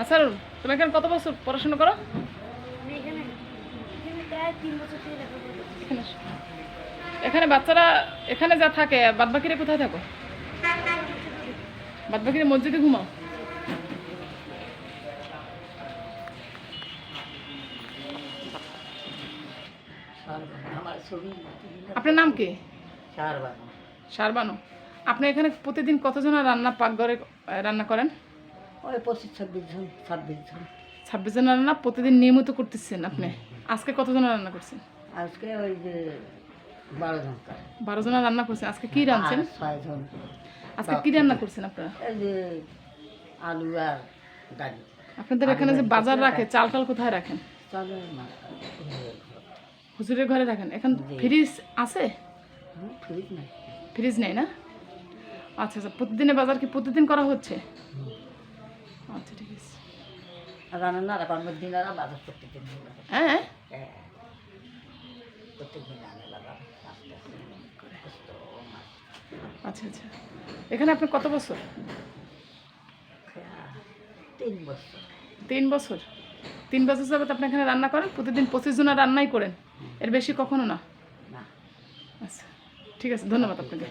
আচ্ছা তুমি এখানে কত বছর পড়াশোনা করো? এখানে এখানে প্রায় তিন বছর থেকে লেখাপড়া করছি। এখানে এসো। এখানে বাচ্চারা এখানে যা থাকে বাদ বাকিরা কোথায় থাকো? বাদ বাকিরা মসজিদে ঘুমাও। আপনার নাম কি? শারবানো শারবানো আপনি এখানে প্রতিদিন কতজনের রান্না পাকঘরে রান্না করেন? ওই পঁচিশ ছাব্বিশ জন ছাব্বিশ জন। ছাব্বিশ জনের রান্না প্রতিদিন নিয়মিত করতেছেন আপনি? আজকে কতজনের রান্না করছেন? আজকে ওই যে বারো জন। বারো জনের রান্না করছেন। আজকে কি রাঁধছেন? ছয় জন। আজকে কি রান্না করছেন আপনারা? এই যে আলু আর ডালি। আপনাদের এখানে যে বাজার রাখে চাল টাল কোথায় রাখেন? হুজুরের ঘরে রাখেন? এখন ফ্রিজ আছে? ফ্রিজ নাই। ফ্রিজ নেই না? আচ্ছা আচ্ছা প্রতিদিনের বাজার কি প্রতিদিন করা হচ্ছে? আর রান্না না দিন বাজার হ্যাঁ রান্না লাগা আচ্ছা আচ্ছা। এখানে আপনার কত বছর? তিন বছর। তিন বছর। তিন বছর যাবত আপনি এখানে রান্না করেন? প্রতিদিন পঁচিশ জনের রান্নাই করেন? এর বেশি কখনো না? না। আচ্ছা। ঠিক আছে ধন্যবাদ আপনাকে।